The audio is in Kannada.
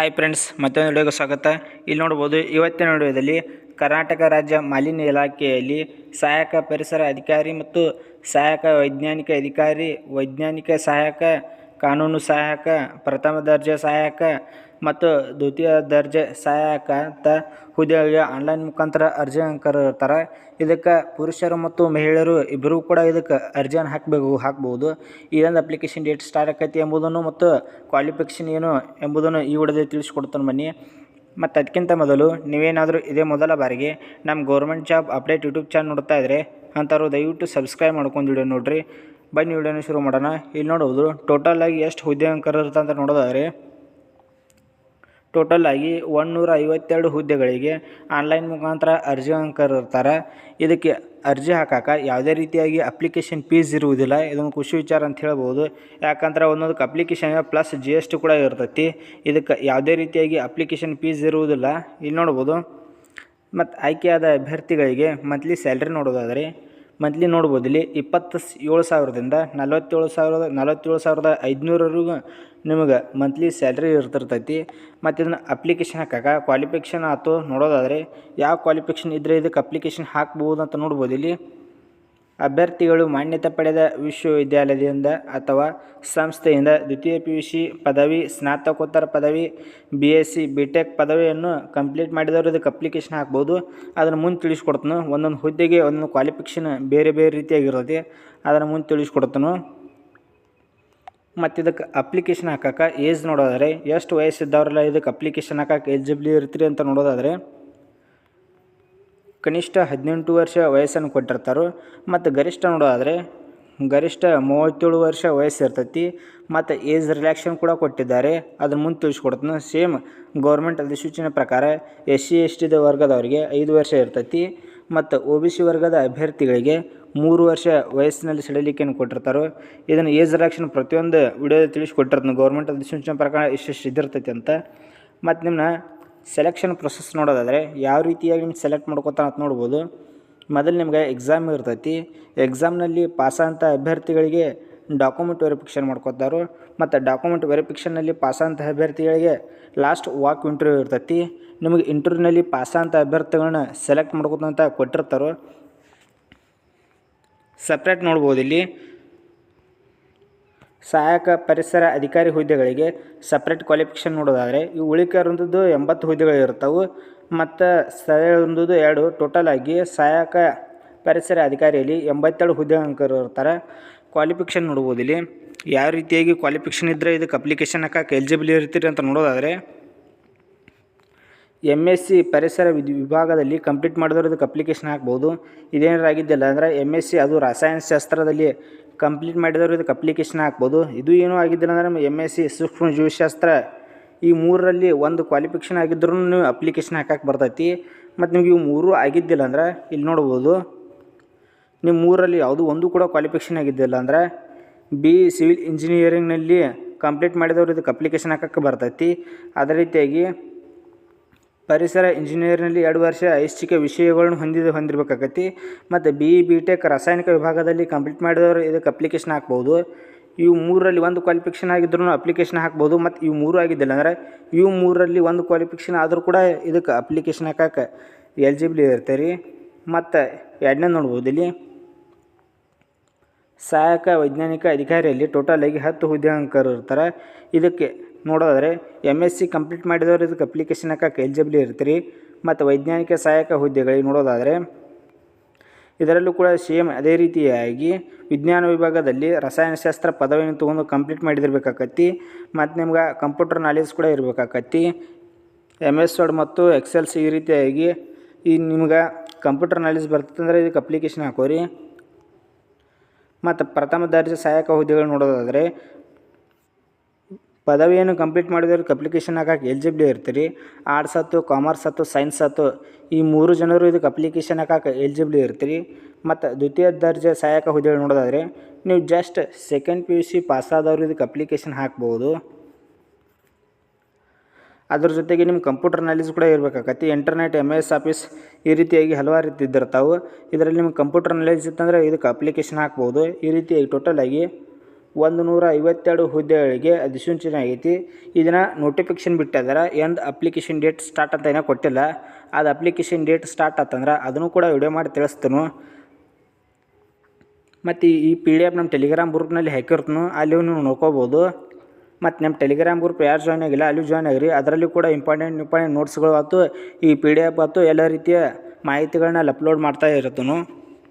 ಹಾಯ್ ಫ್ರೆಂಡ್ಸ್ ಮತ್ತೊಂದು ವಿಡಿಯೋಗೆ ಸ್ವಾಗತ. ಇಲ್ಲಿ ನೋಡ್ಬೋದು, ಇವತ್ತಿನ ವಿಡಿಯೋದಲ್ಲಿ ಕರ್ನಾಟಕ ರಾಜ್ಯ ಮಾಲಿನ್ಯ ಇಲಾಖೆಯಲ್ಲಿ ಸಹಾಯಕ ಪರಿಸರ ಅಧಿಕಾರಿ ಮತ್ತು ಸಹಾಯಕ ವೈಜ್ಞಾನಿಕ ಅಧಿಕಾರಿ, ವೈಜ್ಞಾನಿಕ ಸಹಾಯಕ, ಕಾನೂನು ಸಹಾಯಕ, ಪ್ರಥಮ ದರ್ಜೆ ಸಹಾಯಕ ಮತ್ತು ದ್ವಿತೀಯ ದರ್ಜೆ ಸಹಾಯಕ ಅಂತ ಹುದ್ದೆಗಳಿಗೆ ಆನ್ಲೈನ್ ಮುಖಾಂತರ ಅರ್ಜಿಯನ್ನು ಕರೆದಿರ್ತಾರೆ ಇದಕ್ಕೆ ಪುರುಷರು ಮತ್ತು ಮಹಿಳೆಯರು ಇಬ್ಬರೂ ಕೂಡ ಇದಕ್ಕೆ ಅರ್ಜಿಯನ್ನು ಹಾಕಬೇಕು, ಹಾಕ್ಬೋದು. ಇದೊಂದು ಅಪ್ಲಿಕೇಶನ್ ಡೇಟ್ ಸ್ಟಾರ್ಟ್ ಆಕೈತಿ ಎಂಬುದನ್ನು ಮತ್ತು ಕ್ವಾಲಿಫಿಕೇಷನ್ ಏನು ಎಂಬುದನ್ನು ಈ ವಿಡಿಯೋದಲ್ಲಿ ತಿಳಿಸ್ಕೊಡ್ತಾನೆ ಬನ್ನಿ. ಮತ್ತು ಅದಕ್ಕಿಂತ ಮೊದಲು ನೀವೇನಾದರೂ ಇದೇ ಮೊದಲ ಬಾರಿಗೆ ನಮ್ಮ government job update YouTube channel ನೋಡ್ತಾ ಇದ್ದರೆ ಅಂಥವ್ರು ದಯವಿಟ್ಟು ಸಬ್ಸ್ಕ್ರೈಬ್ ಮಾಡ್ಕೊಂಡು ವಿಡಿಯೋ ನೋಡಿರಿ. ಬನ್ನಿ ವಿಡಿಯೋನ ಶುರು ಮಾಡೋಣ. ಇಲ್ಲಿ ನೋಡ್ಬೋದು ಟೋಟಲ್ ಆಗಿ ಎಷ್ಟು ಹುದ್ದೆ ಅಂತ ನೋಡೋದಾದ್ರೆ ಟೋಟಲ್ ಆಗಿ ಒಂದುನೂರ ಐವತ್ತೆರಡು ಹುದ್ದೆಗಳಿಗೆ ಆನ್ಲೈನ್ ಮುಖಾಂತರ ಅರ್ಜಿ ಕರೆದಿರ್ತಾರೆ ಇದಕ್ಕೆ ಅರ್ಜಿ ಹಾಕಕ್ಕೆ ಯಾವುದೇ ರೀತಿಯಾಗಿ ಅಪ್ಲಿಕೇಶನ್ ಫೀಸ್ ಇರುವುದಿಲ್ಲ. ಇದೊಂದು ಖುಷಿ ವಿಚಾರ ಅಂತ ಹೇಳ್ಬೋದು. ಯಾಕಂದ್ರೆ ಒಂದೊಂದಕ್ಕೆ application plus G S T ಕೂಡ ಇರ್ತೈತಿ. ಇದಕ್ಕೆ ಯಾವುದೇ ರೀತಿಯಾಗಿ ಅಪ್ಲಿಕೇಶನ್ ಫೀಸ್ ಇರುವುದಿಲ್ಲ. ಇಲ್ಲಿ ನೋಡ್ಬೋದು. ಮತ್ತು ಆಯ್ಕೆಯಾದ ಅಭ್ಯರ್ಥಿಗಳಿಗೆ ಮಂತ್ಲಿ ಸ್ಯಾಲ್ರಿ ನೋಡೋದಾದರೆ ಮಂತ್ಲಿ ನೋಡ್ಬೋದು ಇಲ್ಲಿ ಇಪ್ಪತ್ತು ಏಳು ಸಾವಿರದಿಂದ ನಲವತ್ತೇಳು ಸಾವಿರದ ನಲವತ್ತೇಳು ಸಾವಿರದ ಐದುನೂರವರೆಗೂ ನಿಮಗೆ ಮಂತ್ಲಿ ಸ್ಯಾಲ್ರಿ ಇರ್ತಿರ್ತೈತಿ. ಮತ್ತು ಇದನ್ನು ಅಪ್ಲಿಕೇಶನ್ ಹಾಕಕ್ಕೆ ಕ್ವಾಲಿಫಿಕೇಷನ್ ಆಯ್ತು ನೋಡೋದಾದರೆ, ಯಾವ ಕ್ವಾಲಿಫಿಕೇಷನ್ ಇದ್ದರೆ ಇದಕ್ಕೆ ಅಪ್ಲಿಕೇಶನ್ ಹಾಕ್ಬೋದು ಅಂತ ನೋಡ್ಬೋದು ಇಲ್ಲಿ ಅಭ್ಯರ್ಥಿಗಳು ಮಾನ್ಯತೆ ಪಡೆದ ವಿಶ್ವವಿದ್ಯಾಲಯದಿಂದ ಅಥವಾ ಸಂಸ್ಥೆಯಿಂದ ದ್ವಿತೀಯ ಪಿ ಯು ಸಿ ಪದವಿ, ಸ್ನಾತಕೋತ್ತರ ಪದವಿ, B S C, B tech ಪದವಿಯನ್ನು ಕಂಪ್ಲೀಟ್ ಮಾಡಿದವರು ಇದಕ್ಕೆ ಅಪ್ಲಿಕೇಶನ್ ಹಾಕ್ಬೋದು. ಅದನ್ನು ಮುಂದೆ ತಿಳಿಸ್ಕೊಡ್ತಾನೆ. ಒಂದೊಂದು ಹುದ್ದೆಗೆ ಒಂದೊಂದು ಕ್ವಾಲಿಫಿಕೇಷನ್ ಬೇರೆ ಬೇರೆ ರೀತಿಯಾಗಿರ್ತೈತಿ. ಅದನ್ನು ಮುಂದೆ ತಿಳಿಸ್ಕೊಡ್ತಾನು. ಮತ್ತು ಇದಕ್ಕೆ ಅಪ್ಲಿಕೇಶನ್ ಹಾಕಕ್ಕೆ ಏಜ್ ನೋಡೋದಾದರೆ, ಎಷ್ಟು ವಯಸ್ಸಿದ್ದವರೆಲ್ಲ ಇದಕ್ಕೆ ಅಪ್ಲಿಕೇಶನ್ ಹಾಕಕ್ಕೆ ಎಲಿಜಿಬ್ಲಿ ಇರ್ತೀರಿ ಅಂತ ನೋಡೋದಾದರೆ ಕನಿಷ್ಠ ಹದಿನೆಂಟು ವರ್ಷ ವಯಸ್ಸನ್ನು ಕೊಟ್ಟಿರ್ತಾರೋ. ಮತ್ತು ಗರಿಷ್ಠ ನೋಡೋದಾದರೆ ಗರಿಷ್ಠ ಮೂವತ್ತೇಳು ವರ್ಷ ವಯಸ್ಸು ಇರ್ತೈತಿ. ಮತ್ತು ಏಜ್ ರಿಲ್ಯಾಕ್ಷನ್ ಕೂಡ ಕೊಟ್ಟಿದ್ದಾರೆ. ಅದ್ರ ಮುಂದೆ ತಿಳಿಸ್ಕೊಡ್ತೀನಿ ಸೇಮ್ ಗೌರ್ಮೆಂಟ್ ಅಧಿಸೂಚನೆ ಪ್ರಕಾರ ಎಸ್ ಸಿ ಎಸ್ ಟಿದ ವರ್ಗದವರಿಗೆ ಐದು ವರ್ಷ ಇರ್ತೈತಿ. ಮತ್ತು ಒ ಬಿ ಸಿ ವರ್ಗದ ಅಭ್ಯರ್ಥಿಗಳಿಗೆ ಮೂರು ವರ್ಷ ವಯಸ್ಸಿನಲ್ಲಿ ಸಡಿಲಿಕೆಯನ್ನು ಕೊಟ್ಟಿರ್ತಾರೋ. ಇದನ್ನು ಏಜ್ ರಿಲ್ಯಾಕ್ಷನ್ ಪ್ರತಿಯೊಂದು ವಿಡಿಯೋದಲ್ಲಿ ತಿಳಿಸ್ಕೊಟ್ಟಿರ್ತೀನಿ. ಗೌರ್ಮೆಂಟ್ ಅಧಿಸೂಚನೆ ಪ್ರಕಾರ ಇಷ್ಟಿಷ್ಟು ಇದಿರ್ತೈತಿ ಅಂತ. ಮತ್ತು ನಿಮ್ಮನ್ನ ಸೆಲೆಕ್ಷನ್ ಪ್ರೊಸೆಸ್ ನೋಡೋದಾದರೆ ಯಾವ ರೀತಿಯಾಗಿ ನಿಮ್ಮ ಸೆಲೆಕ್ಟ್ ಮಾಡ್ಕೊತಾನೆ ಅಂತ ನೋಡ್ಬೋದು. ಮೊದಲು ನಿಮ್ಗೆ ಎಕ್ಸಾಮ್ ಇರ್ತೈತಿ. ಎಕ್ಸಾಮ್ನಲ್ಲಿ ಪಾಸಾದಂಥ ಅಭ್ಯರ್ಥಿಗಳಿಗೆ ಡಾಕ್ಯುಮೆಂಟ್ ವೆರಿಫಿಕೇಷನ್ ಮಾಡ್ಕೊತಾರೆ. ಮತ್ತು ಡಾಕ್ಯುಮೆಂಟ್ ವೆರಿಫಿಕೇಷನ್ನಲ್ಲಿ ಪಾಸಾದಂಥ ಅಭ್ಯರ್ಥಿಗಳಿಗೆ ಲಾಸ್ಟ್ ವಾಕ್ ಇಂಟರ್ವ್ಯೂ ಇರ್ತೈತಿ. ನಿಮಗೆ ಇಂಟರ್ವ್ಯೂನಲ್ಲಿ ಪಾಸಾದಂಥ ಅಭ್ಯರ್ಥಿಗಳನ್ನ ಸೆಲೆಕ್ಟ್ ಮಾಡ್ಕೊತಂತ ಕೊಟ್ಟಿರ್ತಾರೋ. ಸಪ್ರೇಟ್ ನೋಡ್ಬೋದು ಇಲ್ಲಿ. ಸಹಾಯಕ ಪರಿಸರ ಅಧಿಕಾರಿ ಹುದ್ದೆಗಳಿಗೆ ಸಪ್ರೇಟ್ ಕ್ವಾಲಿಫಿಕೇಷನ್ ನೋಡೋದಾದರೆ, ಈ ಉಳಿಕೆರೊಂದದ್ದು ಎಂಬತ್ತು ಹುದ್ದೆಗಳು ಇರ್ತವೆ ಮತ್ತು ಸ್ಥಳದ್ದು ಎರಡು. ಟೋಟಲ್ ಆಗಿ ಸಹಾಯಕ ಪರಿಸರ ಅಧಿಕಾರಿಯಲ್ಲಿ ಎಂಬತ್ತೆರಡು ಹುದ್ದೆ ಇರ್ತಾರೆ. ಕ್ವಾಲಿಫಿಕೇಷನ್ ನೋಡ್ಬೋದು ಇಲ್ಲಿ. ಯಾವ ರೀತಿಯಾಗಿ ಕ್ವಾಲಿಫಿಕೇಷನ್ ಇದ್ದರೆ ಇದಕ್ಕೆ ಅಪ್ಲಿಕೇಶನ್ ಹಾಕಕ್ಕೆ ಎಲಿಜಿಬಲ್ ಇರ್ತೀರಿ ಅಂತ ನೋಡೋದಾದರೆ ಎಂ ಎಸ್ ಸಿ ಪರಿಸರ ವಿಭಾಗದಲ್ಲಿ ಕಂಪ್ಲೀಟ್ ಮಾಡಿದ್ರೆ ಅದಕ್ಕೆ ಅಪ್ಲಿಕೇಶನ್ ಹಾಕ್ಬೋದು. ಇದೇನಾರು ಆಗಿದ್ದಿಲ್ಲ ಅಂದರೆ ಎಂ ಎಸ್ ಸಿ ಅದು ರಸಾಯನಶಾಸ್ತ್ರದಲ್ಲಿ ಕಂಪ್ಲೀಟ್ ಮಾಡಿದವರು ಇದಕ್ಕೆ ಅಪ್ಲಿಕೇಶನ್ ಹಾಕ್ಬೋದು. ಇದು ಏನೂ ಆಗಿದ್ದಿಲ್ಲ, ಅಂದರೆ ಎಂ ಎಸ್ ಸಿ ಸೂಕ್ಷ್ಮ ಜೀವಶಾಸ್ತ್ರ ಈ ಮೂರರಲ್ಲಿ ಒಂದು ಕ್ವಾಲಿಫಿಕೇಷನ್ ಆಗಿದ್ರೂ ನೀವು ಅಪ್ಲಿಕೇಶನ್ ಹಾಕಕ್ಕೆ ಬರ್ತೈತಿ. ಮತ್ತು ನಿಮ್ಗೆ ಇವು ಮೂರು ಆಗಿದ್ದಿಲ್ಲ, ಅಂದ್ರೆ ಇಲ್ಲಿ ನೋಡ್ಬೋದು. ನಿಮ್ಮ ಮೂರರಲ್ಲಿ ಯಾವುದೂ ಒಂದು ಕೂಡ ಕ್ವಾಲಿಫಿಕೇಷನ್ ಆಗಿದ್ದಿಲ್ಲ, ಅಂದ್ರೆ ಬಿ ಸಿವಿಲ್ ಇಂಜಿನಿಯರಿಂಗ್ನಲ್ಲಿ ಕಂಪ್ಲೀಟ್ ಮಾಡಿದವರು ಇದಕ್ಕೆ ಅಪ್ಲಿಕೇಶನ್ ಹಾಕಕ್ಕೆ ಬರ್ತೈತಿ. ಅದೇ ರೀತಿಯಾಗಿ ಪರಿಸರ ಇಂಜಿನಿಯರ್ನಲ್ಲಿ ಎರಡು ವರ್ಷ ಐಚ್ಛಿಕ ವಿಷಯಗಳನ್ನು ಹೊಂದಿದ ಹೊಂದಿರಬೇಕಾಗತ್ತಿ, ಮತ್ತು ಬಿ ಇ ಬಿ ಟೆಕ್ ರಾಸಾಯನಿಕ ವಿಭಾಗದಲ್ಲಿ ಕಂಪ್ಲೀಟ್ ಮಾಡಿದವರು ಇದಕ್ಕೆ ಅಪ್ಲಿಕೇಶನ್ ಹಾಕ್ಬೋದು. ಇವು ಮೂರರಲ್ಲಿ ಒಂದು ಕ್ವಾಲಿಫಿಕೇಷನ್ ಆಗಿದ್ರೂ ಅಪ್ಲಿಕೇಶನ್ ಹಾಕ್ಬೋದು, ಮತ್ತು ಇವು ಮೂರು ಆಗಿದ್ದಿಲ್ಲ ಅಂದರೆ ಇವು ಮೂರರಲ್ಲಿ ಒಂದು ಕ್ವಾಲಿಫಿಕೇಷನ್ ಆದರೂ ಕೂಡ ಇದಕ್ಕೆ ಅಪ್ಲಿಕೇಶನ್ ಹಾಕಕ್ಕೆ ಎಲಿಜಿಬಲ್ ರೀ. ಮತ್ತು ಎರಡನೇ ನೋಡ್ಬೋದು ಇಲ್ಲಿ. ಸಹಾಯಕ ವೈಜ್ಞಾನಿಕ ಅಧಿಕಾರಿಯಲ್ಲಿ ಟೋಟಲ್ ಆಗಿ ಹತ್ತು ಹುದ್ದೆ ಅಂಕರು ಇರ್ತಾರೆ. ಇದಕ್ಕೆ ನೋಡೋದಾದರೆ ಎಂ ಎಸ್ ಸಿ ಕಂಪ್ಲೀಟ್ ಮಾಡಿದವರು ಇದಕ್ಕೆ ಅಪ್ಲಿಕೇಶನ್ ಹಾಕಕ್ಕೆ ಎಲಿಜಿಬಲ್ ಇರ್ತೀರಿ. ಮತ್ತು ವೈಜ್ಞಾನಿಕ ಸಹಾಯಕ ಹುದ್ದೆಗಳಿಗೆ ನೋಡೋದಾದರೆ, ಇದರಲ್ಲೂ ಕೂಡ ಸೇಮ್ ಅದೇ ರೀತಿಯಾಗಿ ವಿಜ್ಞಾನ ವಿಭಾಗದಲ್ಲಿ ರಸಾಯನಶಾಸ್ತ್ರ ಪದವಿಯನ್ನು ತೊಗೊಂಡು ಕಂಪ್ಲೀಟ್ ಮಾಡಿದಿರ್ಬೇಕಾಕತ್ತಿ, ಮತ್ತು ನಿಮ್ಗೆ ಕಂಪ್ಯೂಟರ್ ನಾಲೆಜ್ ಕೂಡ ಇರಬೇಕಾಕತ್ತಿ. ಎಂ ಎಸ್ ವರ್ಡ್ ಮತ್ತು ಎಕ್ಸೆಲ್ಸ್ ಈ ರೀತಿಯಾಗಿ ಈ ನಿಮ್ಗೆ ಕಂಪ್ಯೂಟರ್ ನಾಲೆಜ್ ಬರ್ತದಂದರೆ ಇದಕ್ಕೆ ಅಪ್ಲಿಕೇಶನ್ ಹಾಕೋರಿ. ಮತ್ತು ಪ್ರಥಮ ದರ್ಜೆ ಸಹಾಯಕ ಹುದ್ದೆಗಳು ನೋಡೋದಾದರೆ ಪದವಿಯನ್ನು ಕಂಪ್ಲೀಟ್ ಮಾಡಿದವ್ರಿಗೆ ಅಪ್ಲಿಕೇಶನ್ ಹಾಕಕ್ಕೆ ಎಲಿಜಿಬಲ್ ಇರ್ತೀರಿ. ಆರ್ಟ್ಸ್ ಆಯ್ತು ಕಾಮರ್ಸ್ ಆಯ್ತು ಸೈನ್ಸ್ ಆಯ್ತು ಈ ಮೂರು ಜನರು ಇದಕ್ಕೆ ಅಪ್ಲಿಕೇಶನ್ ಹಾಕಕ್ಕೆ ಎಲಿಜಿಬಲ್ ಇರ್ತೀರಿ. ಮತ್ತು ದ್ವಿತೀಯ ದರ್ಜೆ ಸಹಾಯಕ ಹುದ್ದೆ ನೋಡೋದಾದರೆ, ನೀವು just second P U C ಪಾಸಾದವರು ಇದಕ್ಕೆ ಅಪ್ಲಿಕೇಶನ್ ಹಾಕ್ಬೋದು. ಅದ್ರ ಜೊತೆಗೆ ನಿಮ್ಮ ಕಂಪ್ಯೂಟರ್ ನಾಲೆಜ್ ಕೂಡ ಇರಬೇಕಾಗತ್ತೆ. ಇಂಟರ್ನೆಟ್ ಎಂ ಎಸ್ ಆಫೀಸ್ ಈ ರೀತಿಯಾಗಿ ಹಲವಾರು ರೀತಿ ಇದ್ದಿರ್ತಾವೆ. ಇದರಲ್ಲಿ ನಿಮ್ಮ ಕಂಪ್ಯೂಟರ್ ನಾಲೆಜ್ ಇತ್ತಂದರೆ ಇದಕ್ಕೆ ಅಪ್ಲಿಕೇಶನ್ ಹಾಕ್ಬೋದು. ಈ ರೀತಿಯಾಗಿ ಆಗಿ ಒಂದು ನೂರ ಐವತ್ತೆರಡು ಹುದ್ದೆಗಳಿಗೆ ಅಧಿಸೂಚನೆ ಆಗೈತಿ. ಇದನ್ನು ನೋಟಿಫಿಕೇಶನ್ ಬಿಟ್ಟಿದ್ದಾರೆ ಎಂದು ಅಪ್ಲಿಕೇಶನ್ ಡೇಟ್ ಸ್ಟಾರ್ಟ್ ಅಂತ ಏನೋ ಕೊಟ್ಟಿಲ್ಲ. ಅದು ಅಪ್ಲಿಕೇಶನ್ ಡೇಟ್ ಸ್ಟಾರ್ಟ್ ಆತಂದ್ರೆ ಅದನ್ನು ಕೂಡ ವಿಡಿಯೋ ಮಾಡಿ ತಿಳಿಸ್ತೇನೆ. ಮತ್ತು ಈ ಪಿ ಡಿ ಎಫ್ ನಮ್ಮ ಟೆಲಿಗ್ರಾಮ್ ಗ್ರೂಪ್ನಲ್ಲಿ ಹಾಕಿರ್ತನು. ಅಲ್ಲಿ ನೀವು ನೋಡ್ಕೋಬೋದು. ಮತ್ತು ನಮ್ಮ ಟೆಲಿಗ್ರಾಮ್ ಗ್ರೂಪ್ ಯಾರು ಜಾಯ್ನ್ ಆಗಿಲ್ಲ, ಅಲ್ಲಿ ಜಾಯ್ನ್ ಆಗಿರಿ. ಅದರಲ್ಲಿ ಕೂಡ ಇಂಪಾರ್ಟೆಂಟ್ ಇಂಪಾರ್ಟೆಂಟ್ ನೋಟ್ಸ್ಗಳು ಆಯ್ತು ಈ ಪಿ ಡಿ ಎಫ್ ಆಯ್ತು ಎಲ್ಲ ರೀತಿಯ ಮಾಹಿತಿಗಳನ್ನ ಅಲ್ಲಿ ಅಪ್ಲೋಡ್ ಮಾಡ್ತಾ ಇರ್ತೀನಿ.